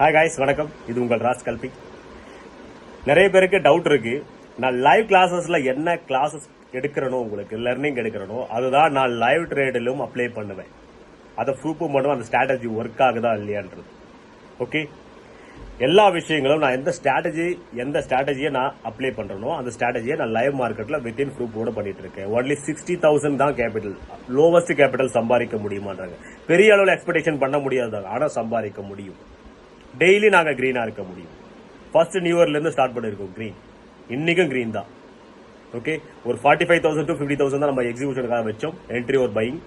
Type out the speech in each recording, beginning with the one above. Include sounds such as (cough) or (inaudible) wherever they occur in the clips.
Hi guys வணக்கம். இது உங்கள் ராஸ் கல்பி. நிறைய பேருக்கு டவுட் இருக்கு. நான் லைவ் கிளாஸஸ்ல என்ன கிளாஸஸ் எடுக்கிறனோ உங்களுக்கு லெர்னிங் எடுக்கிறனோ அதுதான் நான் லைவ் ட்ரேடிலும் அப்ளை பண்ணுவேன். அதை ப்ரூஃப் பண்ணுவேன் அந்த ஸ்ட்ராட்டஜி ஒர்க் ஆகுதா இல்லையான்றது. ஓகே எல்லா விஷயங்களும் நான் எந்த ஸ்ட்ராட்டஜி எந்த ஸ்ட்ராட்டஜியை நான் அப்ளை பண்ணுறனோ அந்த ஸ்ட்ராட்டஜியை நான் லைவ் மார்க்கெட்டில் வித்தின் ப்ரூஃபோடு பண்ணிட்டு இருக்கேன். ஒன்லி சிக்ஸ்டி தௌசண்ட் தான் கேபிட்டல் லோவஸ்ட் கேபிட்டல் சம்பாதிக்க முடியுமான்றாங்க. பெரிய அளவில் எக்ஸ்பெக்டேஷன் பண்ண முடியாது ஆனால் சம்பாதிக்க முடியும். டெய்லி நாங்கள் க்ரீனாக இருக்க முடியும். ஃபர்ஸ்ட் நியூ இயர்லேருந்து ஸ்டார்ட் பண்ணியிருக்கோம் க்ரீன் இன்றைக்கும் க்ரீன் தான். ஓகே ஒரு forty five thousand to fifty thousand தான் நம்ம எக்ஸிபிஷனுக்காக வச்சோம். என்ட்ரி ஒரு பையிங்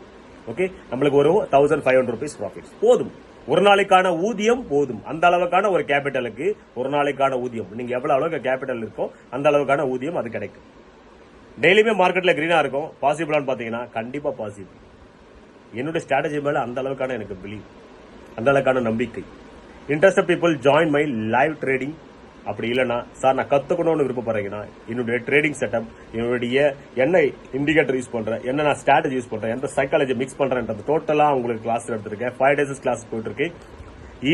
ஓகே நம்மளுக்கு ஒரு thousand five hundred rupees profits போதும். ஒரு நாளைக்கான ஊதியம் போதும். அந்த அளவுக்கான ஒரு கேபிட்டலுக்கு ஒரு நாளைக்கான ஊதியம். நீங்கள் எவ்வளோ அளவுக்கு கேபிட்டல் இருக்கோ அந்த அளவுக்கான ஊதியம் அது கிடைக்கும். டெய்லியுமே மார்க்கெட்டில் க்ரீனாக இருக்கும். பாசிபிளான்னு பார்த்தீங்கன்னா கண்டிப்பாக பாசிபிள் என்னுடைய ஸ்ட்ராட்டஜி மேலே அந்த அளவுக்கான எனக்கு பிலீவ் அந்த அளவுக்கான நம்பிக்கை. Interest people join my live trading அப்படி இல்லைன்னா சார் நான் கத்துக்கணும்னு விருப்பப்படுறீங்கன்னா என்னுடைய ட்ரேடிங் செட்டப் என்னுடைய என்ன இண்டிகேட்டர் யூஸ் பண்றேன் என்ன நான் ஸ்ட்ராட்டஜி யூஸ் பண்றேன் எந்த சைக்காலஜி மிக்ஸ் பண்றேன்றது டோட்டலா உங்களுக்கு கிளாஸ் எடுத்திருக்கேன். ஃபைவ் டேஸஸ் கிளாஸ் போயிட்டுருக்கு.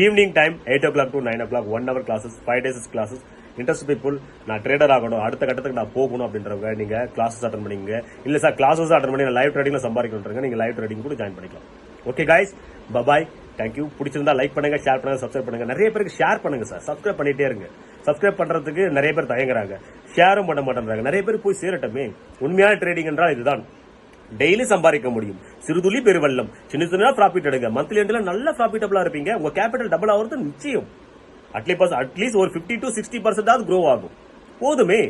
Evening time eight o'clock to nine o'clock one hour classes five days classes interest people நான் ட்ரேடர் ஆகணும் அடுத்த கட்டத்துக்கு நான் போகணும் அப்படின்றவங்க நீங்க கிளாஸஸ் அட்டன் பண்ணிங்க இல்ல சார் கிளாஸஸ் அட்டன் பண்ணி நான் லைவ் ட்ரேடிங்ல சம்பாதிக்கணுன்றங்க நீங்க லைவ் ட்ரேடிங் கூட ஜாயின் பண்ணிக்கலாம். Okay guys bye bye thank you பிடிச்சிருந்தா லைக் பண்ணுங்க ஷேர் பண்ணுங்க சப்ஸ்கிரைப் பண்ணுங்க. நிறைய பேருக்கு ஷேர் பண்ணுங்க சார் சப்ஸ்கிரைப் பண்ணிட்டே இருங்க. சப்ஸ்கிரைப் பண்றதுக்கு நிறைய பேர் தயங்குறாங்க. ஷேரும் பண்ண மாட்டேன்றாங்க. நிறைய பேர் போய் சேரட்டமே. உண்மையான ட்ரேடிங் என்றால் இதுதான். டெய்லி சம்பாதிக்க முடியும். சிறுதுளி பெருவெள்ளம். சின்ன சின்ன ப்ராஃபிட் எடுங்க. மந்த்லி எண்டில் நல்ல ப்ராஃபிட்டபிளா இருப்பீங்க. உங்க கேபிட்டல் டபுள் ஆகிறது நிச்சயம். அட்லீஸ்ட் அட்லீஸ்ட் ஒரு 50 டு சிக்ஸ்டி பர்சன்டாவது க்ரோ ஆகும். போதுமே.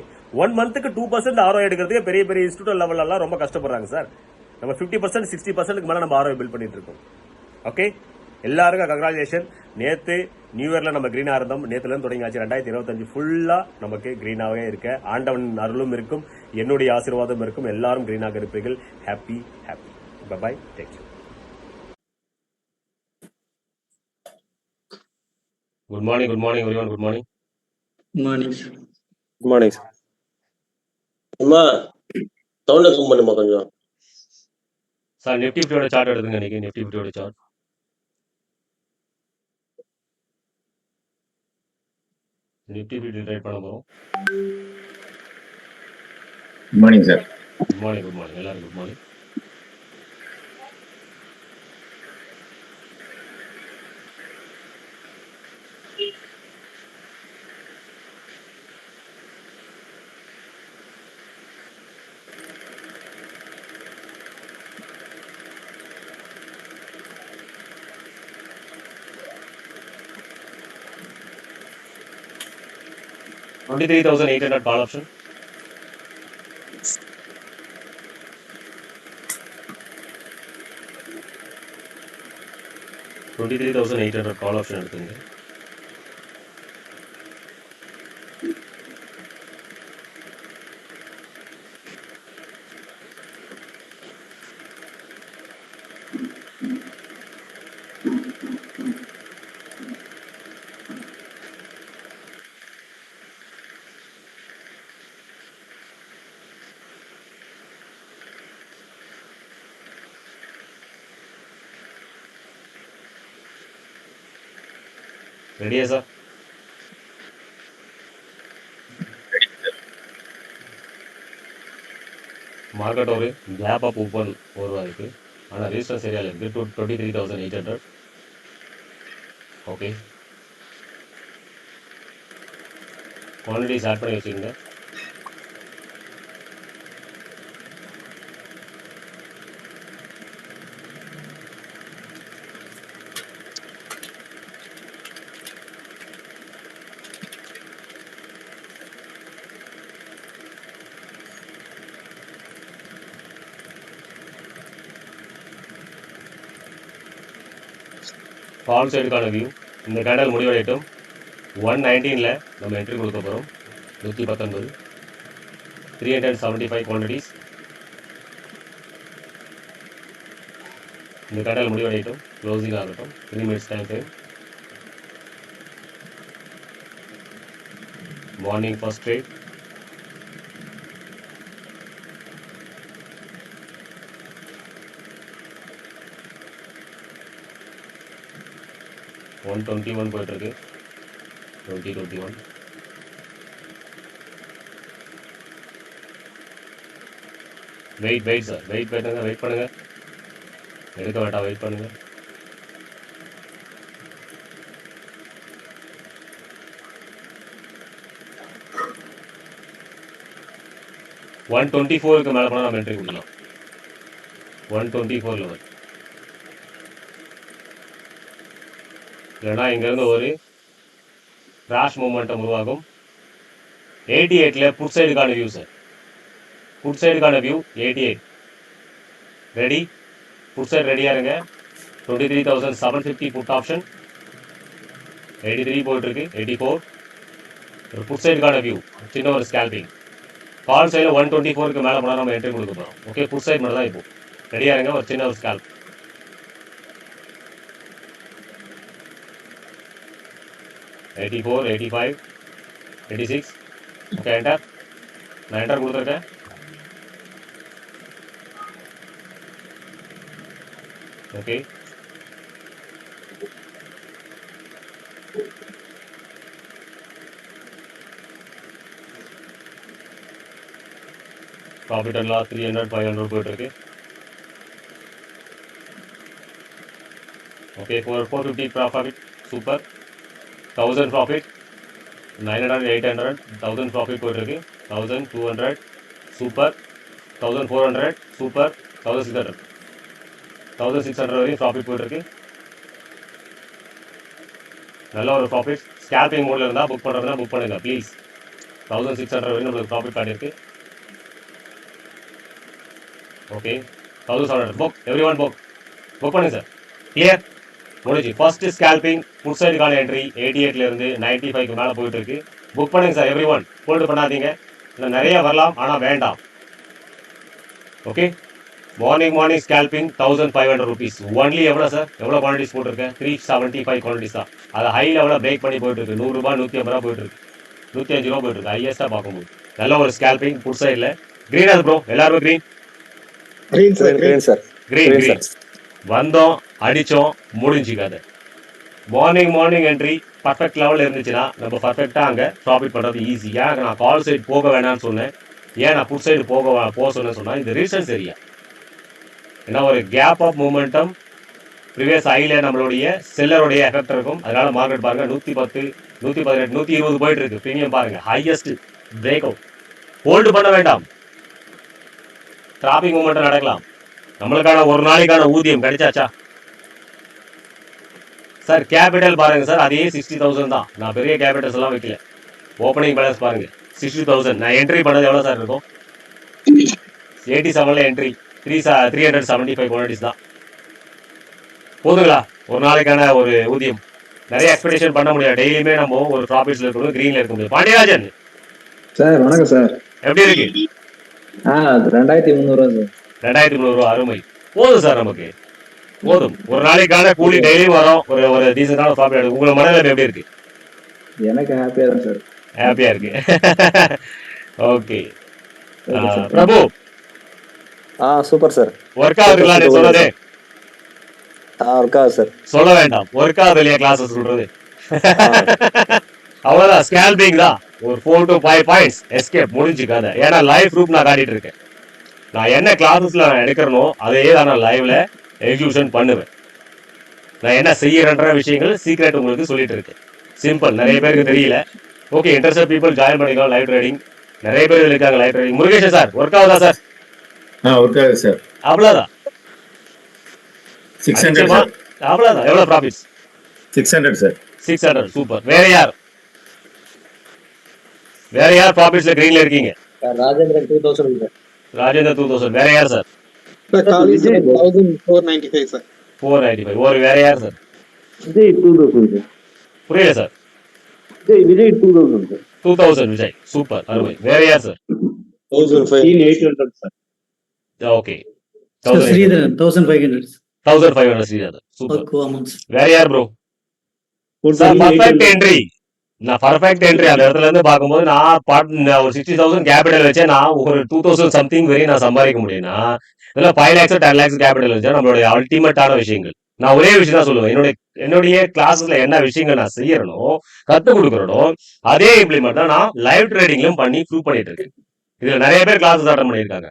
ஒன் மந்த்துக்கு டூ பர்சன்ட் ஆரோ எடுக்கிறதுக்கு பெரிய பெரிய இன்ஸ்டியூட் லெவல்லல்லாம் ரொம்ப கஷ்டப்படுறாங்க சார் நம்ம 50% பர்சன்ட் சிக்ஸ்டி பர்சன்ட்டுக்கு மேலே நம்ம ஆரோ பில்ட் பண்ணிட்டு இருக்கோம். ஓகே எல்லாருக்கும் கங்க்ராச்சுலேஷன் நேத்து நியூ இயர்ல நம்ம கிரீனா இருந்தோம். நேத்துல இருந்து தொடங்கியாச்சு. ரெண்டாயிரத்தி இருபத்தஞ்சு ஃபுல்லா நமக்கு கிரீனாவே இருக்க. ஆண்டவன் அருளும் இருக்கும். என்னுடைய ஆசீர்வாதம் இருக்கும். எல்லாரும் கிரீனாக இருப்பீர்கள். Happy happy bye take you good morning good morning everyone good morning morning sir good morning sir அம்மா சவுண்ட கம் பண்ணுமா கொஞ்சம். சார் நிஃப்டி ஃபிஃப்டியோட சார்ட் எடுத்துங்க இன்னைக்கு. நிஃப்டி ஃபிஃப்டியோட சார்ட் ஃபிஃப்டி ட்ரேட் பண்ண போறோம். Good morning sir good morning good morning எல்லாரும் good morning twenty three thousand eight hundred call option twenty three thousand eight hundred call option எடுத்துங்க ரெடியா சார் மார்க்கெட் ஒரு கேப் அப் ஓப்பன் ஒரு இருக்கு ஆனால் registers ஏரியாவில் இருக்குது two twenty three thousand eight hundred okay quantities add பண்ணி வச்சுக்கோங்க ஃபால் சைடுக்கான வியூ இந்த கேண்டல் முடிவடையட்டும். ஒன் நைன்டீனில் நம்ம என்ட்ரி கொடுக்க போகிறோம் நூற்றி பத்தொன்பது. Three hundred seventy five quantities இந்த கேண்டல் முடிவடையட்டும். க்ளோசிங் ஆகட்டும். Three minutes time frame morning first rate one twenty one போயிட்டுருக்கு. Twenty twenty one wait wait sir wait பண்ணுங்க வெயிட் பண்ணுங்க. எடுக்க வேண்டாம் வெயிட் பண்ணுங்க. ஒன் டுவெண்ட்டி ஃபோருக்கு மேலே போனால் நம்ம என்ட்ரி கொடுக்கலாம். ஒன் டுவெண்ட்டி ஃபோர் லெவல் இல்லைன்னா இங்கேருந்து ஒரு கிராஷ் மூமெண்டம் உருவாகும். எயிட்டி எயிட்டில் புட் சைடுக்கான view sir put சைடுக்கான view eighty eight ready put side ரெடியாக இருங்க twenty three thousand seven fifty put option eighty three போயிட்டுருக்கு எயிட்டி ஃபோர் ஒரு புட் சைடுக்கான வியூ சின்ன ஒரு ஸ்கேல்பிங் கால் சைடில் ஒன் டுவெண்ட்டி ஃபோருக்கு மேலே போனால் நம்ம என்ட்ரி கொடுக்க போகிறோம் ஓகே புட் சைடு மட்டும் தான் இப்போ ரெடியாக இருங்க ஒரு சின்ன ஒரு scalp eighty four eighty five eighty six okay enter நான் என்டர் கொடுத்துருக்கேன் okay profit and loss three hundred five hundred போயிட்டு இருக்கு okay four four fifty profit super thousand profit nine hundred eight hundred thousand profit போயிட்டு இருக்கு thousand two hundred super thousand four hundred super thousand six hundred thousand six hundred வரையும் profit போயிட்டு இருக்கு நல்ல ஒரு profit scraping மோடில் இருந்தால் book பண்ணுறதுனா புக் பண்ணுங்க ப்ளீஸ் தௌசண்ட் சிக்ஸ் ஹண்ட்ரட் வரையும் நம்மளுக்கு ப்ராஃபிட் பண்ணியிருக்கு okay thousand seven hundred book everyone book book பண்ணுங்க சார் கிளியர் முடிஞ்சு. ஃபர்ஸ்ட் ஸ்கேல்பிங் புட் சைடுக்கான என்ட்ரி எயிட்டி எயிட்ல இருந்து நைன்டி ஃபைவ்க்கு மேலே போயிட்டு இருக்கு. புக் பண்ணுங்க சார் எவ்ரி ஒன் ஹோல்டு பண்ணாதீங்க. இன்னும் நிறைய வரலாம் ஆனால் வேண்டாம். Okay morning morning scalping thousand five hundred rupees only எவ்வளோ சார் எவ்வளோ குவான்டிட்டிஸ் போட்டிருக்கேன் த்ரீ செவன்ட்டி ஃபைவ் குவான்டிட்டிஸ் தான். அதை ஹை லெவலில் பிரேக் பண்ணி போயிட்டு இருக்கு. நூறுரூபா நூற்றி ஐம்பது ரூபா போயிட்டு இருக்கு. நூற்றி அஞ்சு ரூபா போயிட்டு இருக்கு. ஹையஸ்ட்டாக பார்க்கும்போது. நல்ல ஒரு ஸ்கேல்பிங் புட் சைடில் க்ரீன் அது ப்ரோ எல்லாருமே green Green, sir. Green, sir. Green green வந்தோம். அடித்தோம் முடிஞ்சு கதை மார்னிங் மார்னிங் என்ட்ரி பர்ஃபெக்ட் லெவலில் இருந்துச்சுன்னா நம்ம பர்ஃபெக்டாக அங்கே ப்ராஃபிட் பண்ணுறது ஈஸி ஏன் நான் கால் சைடு போக வேணாம்னு சொன்னேன். ஏன் நான் புட் சைடு போக வே- போக சொன்னேன்னு சொன்னால் இந்த ரீசன் சரியா? ஏன்னா ஒரு கேப் ஆஃப் மூமெண்டம் ப்ரீவியஸ் ஐயில் நம்மளுடைய செல்லருடைய எஃபெக்ட் இருக்கும். அதனால மார்க்கெட் பாருங்க நூற்றி பத்து நூற்றி பதினெட்டு நூற்றி இருபது போயிட்டு இருக்கு. ப்ரீமியம் பாருங்க ஹையஸ்ட் பிரேக் அவுட் ஹோல்டு பண்ண வேண்டாம். டிராபிக் மூமெண்ட்டும் நடக்கலாம். நம்மளுக்கான ஒரு நாளைக்கான ஊதியம் கிடைச்சாச்சா? சார் கேபிட்டல் பாருங்க சார் அதே சிக்ஸ்டி தௌசண்ட் தான். நான் பெரிய கேபிட்டல்ஸ் எல்லாம் வைக்கல. ஓப்பனிங் பேலன்ஸ் பாருங்க. சிக்ஸ்டி தௌசண்ட் நான் என்ட்ரி பண்ணது எவ்வளோ சார் இருக்கும்? எயிட்டி செவனில் entry three three hundred seventy five quantities தான். போதுங்களா? ஒரு நாளைக்கான ஒரு ஊதியம். நிறைய எக்ஸ்பெக்டேஷன் பண்ண முடியாது. டெய்லியுமே நம்ம ஒரு ப்ராஃபிட்ஸ்ல இருக்கணும் கிரீன்ல இருக்க முடியும் பாண்டியராஜன்! சார் வணக்கம் சார். எப்படி இருக்கு ரெண்டாயிரத்தி முந்நூறுவா சார். ரெண்டாயிரத்தி முந்நூறு அருமை. போதும் சார் நமக்கு. போதும். ஒரு நாளைக்கான கூலி டெய்லியும் வரும். ஒரு ஒரு ப்ராஃபிட் எடுக்கும் உங்களை மனநிலை எப்படி இருக்கு? எனக்கு ஹாப்பியா தான் சார் ஹாப்பியா இருக்கு. (laughs) ஓகே பிரபு. ஆ சூப்பர் சார் ஒர்க் ஆகுதுங்களா நீ சொன்னது ஆ இருக்கா சார் சொல்ல வேண்டாம். ஒர்க் ஆகுது இல்லையா கிளாஸஸ் சொல்றது? அவ்வளவுதான். ஸ்கேல்பிங் தான். ஒரு four to five points escape முடிஞ்சு கதை ஏன்னா லைவ் ப்ரூஃப் நான் காட்டிட்டு இருக்கேன். நான் என்ன கிளாஸஸ்ல நான் எடுக்கிறனோ அதே தான் நான் லைவ்ல எக்ஸிபியூஷன் பண்ணுவேன். நான் என்ன செய்யறன்ற விஷயங்கள் சீக்ரெட் உங்களுக்கு சொல்லிட்டு இருக்கேன். சிம்பிள் நிறைய பேருக்கு தெரியல. ஓகே இன்ட்ரெஸ்ட் பீப்புள் ஜாயின் பண்ணிக்கலாம். லைவ் ட்ரேடிங் நிறைய பேர் இருக்காங்க live trading Murugesan sir work ஆகுதா சார்? ஆ ஒர்க் ஆகுது சார். அவ்வளவுதான். சிக்ஸ் ஹண்ட்ரட் அவ்வளவுதான். எவ்வளவு profits six hundred sir. Six hundred super வேற யார்? வேற யார் ப்ராஃபிட்ஸ்ல கிரீன்ல இருக்கீங்க? Rajendran two thousand Rajendra two thousand வேற யார் sir? Thousand four ninety five sir four ninety five ஒரு வேற யார் sir Vijay two thousand sir புரியல sir Vijay Vijay two thousand sir two thousand Vijay super அருமை வேற யார் sir thousand five eight hundred sir okay Sir, Sridharan, thousand five hundred. Thousand five hundred Sridhar super Okay, amounts. வேற யார் bro sir perfect entry நான் perfect entry அந்த இடத்துல இருந்து பார்க்கும்போது நான் பாட் ஒரு சிக்ஸ்டி தௌசண்ட் கேபிட்டல் வச்சே நான் ஒரு டூ தௌசண்ட் சம்திங் வரையும் நான் சம்பாதிக்க முடியும்னா இதெல்லாம் five lakhs ten lakhs capital வச்சா நம்மளுடைய அல்டிமேட்டான விஷயங்கள். நான் ஒரே விஷயம் தான் சொல்லுவேன். என்னுடைய என்னுடைய கிளாஸஸ்ல என்ன விஷயங்கள் நான் செய்யறனோ கத்து கொடுக்கறனோ அதே இம்ப்ளிமெண்ட் தான் நான் லைவ் ட்ரேடிங்லயும் பண்ணி ப்ரூவ் பண்ணிட்டு இருக்கேன். இதுல நிறைய பேர் கிளாஸஸ் அட்டன் பண்ணியிருக்காங்க.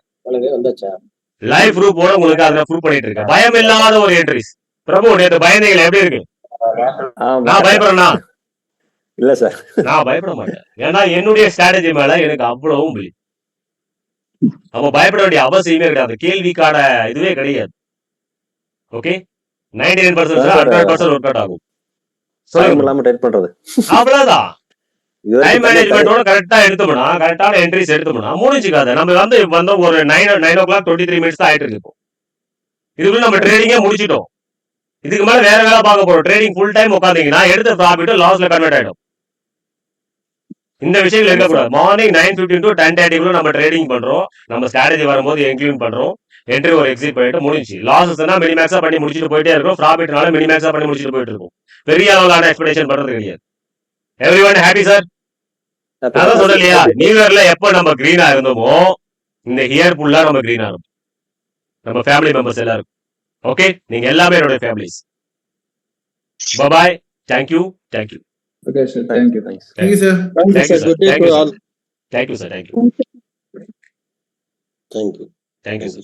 லைவ் ப்ரூஃபோட உங்களுக்கு அதுல ப்ரூவ் பண்ணிட்டு இருக்கேன். பயம் இல்லாத ஒரு என்ட்ரிஸ் பிரபு நேற்று பயந்தீங்களா எப்படி இருக்கு? நான் பயப்படுறேனா? இல்ல சார். நான் பயப்பட மாட்டேன். ஏன்னா என்னுடைய ஸ்ட்ராட்டஜி மேல எனக்கு அவ்வளவும் பிலி அப்ப பயப்பட வேண்டிய அவசியமே கிடையாது. கேள்விக்கான இதுவே கிடையாது. Okay ninety nine percent hundred percent work out ஆகும். இல்லாம டைட் பண்றது. அவ்வளவுதான். டைம் மேனேஜ்மெண்டோட கரெக்டா எடுத்தோம்னா கரெக்டான என்ட்ரிஸ் எடுத்தோம்னா முடிஞ்சுக்காத. நம்ம வந்து வந்து ஒரு nine nine o'clock twenty three minutes தான் ஆயிட்டு இருக்கு. இதுக்குள்ள நம்ம ட்ரேடிங்கே முடிச்சிட்டோம். இதுக்கு மேல வேற வேலை பார்க்க போறோம். ட்ரேடிங் ஃபுல் டைம் உட்காந்தீங்கன்னா எடுத்த ப்ராஃபிட் லாஸ்ல கன்வெர்ட் ஆயிடும். இந்த விஷயங்கள் இருக்கக்கூடாது. Morning nine fifteen to ten தேர்ட்டிக்குள்ள நம்ம ட்ரேடிங் பண்றோம். நம்ம ஸ்ட்ராட்டஜி வரும்போது இன்க்ளூட் பண்றோம். என்ட்ரி ஒரு எக்ஸிட் பண்ணிட்டு முடிஞ்சு லாசஸ்னா மினிமேக்ஸா பண்ணி முடிச்சுட்டு போயிட்டே இருக்கும். ப்ராஃபிட்னால மினிமேக்ஸா பண்ணி முடிச்சுட்டு போயிட்டு இருக்கும். பெரிய அளவிலான எக்ஸ்பெக்டேஷன் பண்றது கிடையாது எவ்ரி ஒன் ஹாப்பி சார் அதான் சொல்லலையா நியூ இயர்ல எப்ப நம்ம கிரீனா இருந்தோமோ இந்த இயர் ஃபுல்லா நம்ம கிரீனா இருக்கும் நம்ம ஃபேமிலி மெம்பர்ஸ் எல்லாரும் ஓகே நீங்க எல்லாமே என்னோட families bye bye thank you thank you Okay, sir. Thank you. Thanks. Thank you, sir. Thank you, Thank you, sir. Good day Thank to you, all. sir. Thank you, sir. Thank you. Thank you. Thank you. Thank you.